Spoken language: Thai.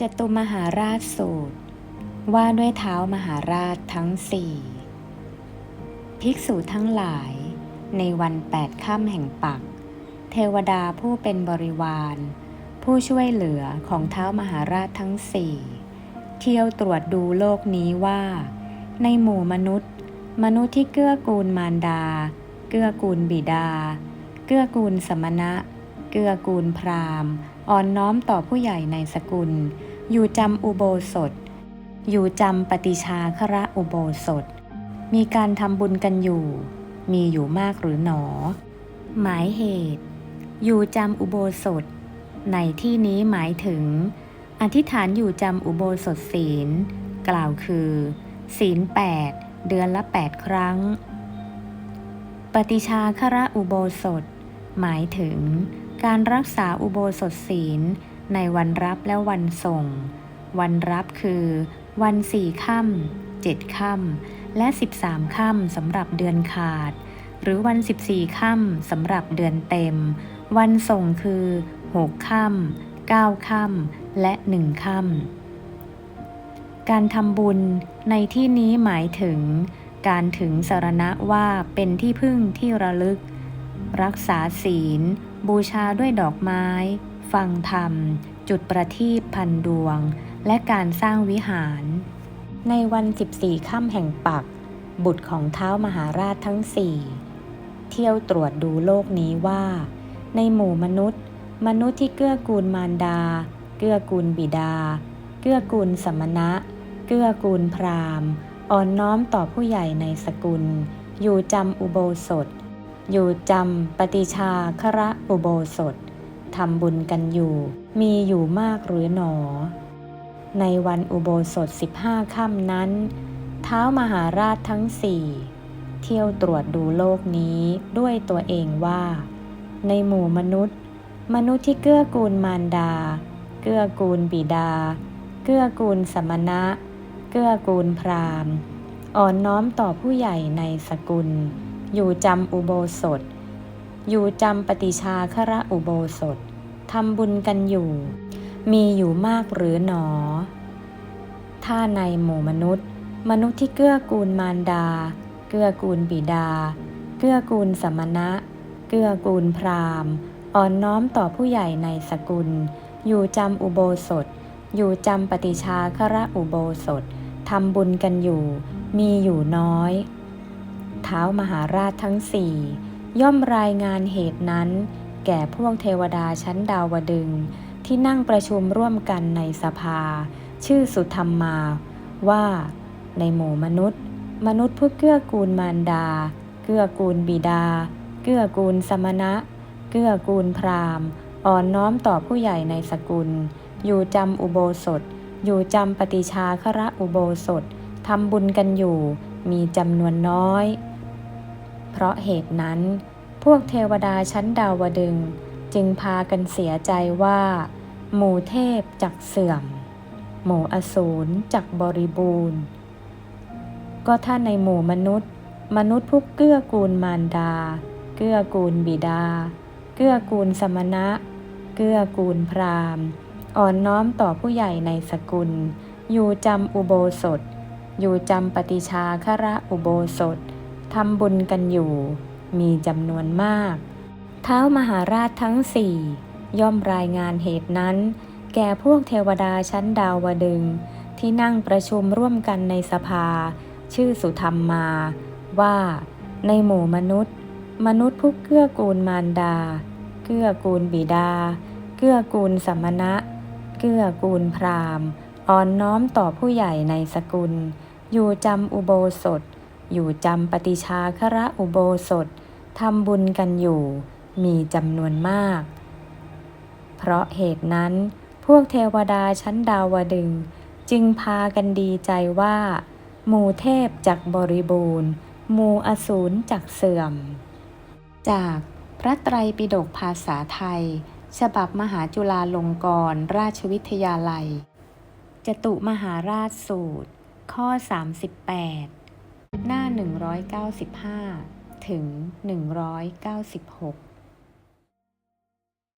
จตุมหาราชสูตร ว่าด้วยเท้ามหาราชทั้งสี่ภิกษุทั้งหลาย ในวันแปดค่ำแห่งปัก เทวดาผู้เป็นบริวาร ผู้ช่วยเหลือของเท้ามหาราชทั้งสี่เที่ยวตรวจดูโลกนี้ว่า ในหมู่มนุษย์ มนุษย์ที่เกื้อกูลมารดา เกื้อกูลบิดา เกื้อกูลสมณะ เกื้อกูลพราหมณ์อ่อนน้อมต่อผู้ใหญ่ในสกุล อยู่จำอุโบสถ อยู่จำปฏิชาคระอุโบสถ มีการทำบุญกันอยู่ มีอยู่มากหรือหนอ หมายเหตุ อยู่จำอุโบสถ ในที่นี้หมายถึง อธิษฐานอยู่จำอุโบสถศีล กล่าวคือ ศีลแปดเดือนละแปดครั้ง ปฏิชาคระอุโบสถ หมายถึง การรักษาอุโบสถศีล ในวันรับและวันส่ง วันรับคือ วันสี่ค่ำเจ็ดค่ำและสิบสามค่ำสำหรับเดือนขาด หรือวันสิบสี่ค่ำสำหรับเดือนเต็ม วันส่งคือหกค่ำเก้าค่ำและหนึ่งค่ำการทำบุญในที่นี้หมายถึง การถึงสารณะว่าเป็นที่พึ่งที่ระลึก รักษาศีล บูชาด้วยดอกไม้ ฟังธรรม จุดประทีปพันดวง และการสร้างวิหาร ในวัน 14 ค่ำแห่งปัก บุตรของเท้ามหาราชทั้งสี่เที่ยวตรวจดูโลกนี้ว่า ในหมู่มนุษย์ มนุษย์ที่เกื้อกูลมารดา เกื้อกูลบิดา เกื้อกูลสมณะ เกื้อกูลพราหมณ์ อ่อนน้อมต่อผู้ใหญ่ในสกุล อยู่จำอุโบสถ อยู่จำปฏิชาคระอุโบสถ ทำบุญกันอยู่ มีอยู่มากหรือหนอ ในวันอุโบสถ 15 ค่ำนั้น เท้ามหาราชทั้งสี่เที่ยวตรวจดูโลกนี้ด้วยตัวเองว่า ในหมู่มนุษย์ มนุษย์ที่เกื้อกูลมารดา เกื้อกูลบิดา เกื้อกูลสมณะ เกื้อกูลพราหมณ์ อ่อนน้อมต่อผู้ใหญ่ในสกุล อยู่จำอุโบสถ อยู่จำปฏิชาคระอุโบสถทำบุญกันอยู่ มีอยู่มากหรือหนอ ถ้าในหมู่มนุษย์ มนุษย์ที่เกื้อกูลมารดา เกื้อกูลบิดา เกื้อกูลสมณะ เกื้อกูลพราหมณ์ อ่อนน้อมต่อผู้ใหญ่ในสกุล อยู่จำอุโบสถ อยู่จำปฏิชาคระอุโบสถทำบุญกันอยู่ มีอยู่น้อย เท้ามหาราชทั้งสี่ ย่อมรายงานเหตุนั้น แก่พวกเทวดาชั้นดาวดึง ที่นั่งประชุมร่วมกันในสภา ชื่อสุธรรมมา ว่าในหมู่มนุษย์ มนุษย์ผู้เกื้อกูลมารดา เกื้อกูลบิดา เกื้อกูลสมณะ เกื้อกูลพราหมณ์ อ่อนน้อมต่อผู้ใหญ่ในสกุล อยู่จำอุโบสถ อยู่จำปฏิชาคระอุโบสถทำบุญกันอยู่ มีจำนวนน้อย เพราะเหตุนั้น พวกเทวดาชั้นดาวดึงจึงพากันเสียใจว่า หมู่เทพจักเสื่อม หมู่อสูรจักบริบูรณ์ ก็ถ้าในหมู่มนุษย์ มนุษย์ผู้เกื้อกูลมารดา เกื้อกูลบิดา เกื้อกูลสมณะ เกื้อกูลพราหมณ์อ่อนน้อมต่อผู้ใหญ่ในสกุล อยู่จำอุโบสถ อยู่จำปฏิชาคระอุโบสถ ทำบุญกันอยู่ มีจำนวนมาก เท้ามหาราชทั้งสี่ย่อมรายงานเหตุนั้น แก่พวกเทวดาชั้นดาวดึง ที่นั่งประชุมร่วมกันในสภา ชื่อสุธรรมมา ว่าในหมู่มนุษย์ มนุษย์ผู้เกื้อกูลมารดา เกื้อกูลบิดา เกื้อกูลสมณะ เกื้อกูลพราหมณ์อ่อนน้อมต่อผู้ใหญ่ในสกุล อยู่จำอุโบสถ อยู่จำปฏิชาคระอุโบสถทำบุญกันอยู่ มีจำนวนมาก เพราะเหตุนั้น พวกเทวดาชั้นดาวดึง จึงพากันดีใจว่าหมู่เทพจักบริบูรณ์หมู่อสูรจักเสื่อม จากพระไตรปิฎกภาษาไทย ฉบับมหาจุฬาลงกรณราชวิทยาลัย จตุมหาราชสูตร ข้อ 38 หน้า 195 ถึง 196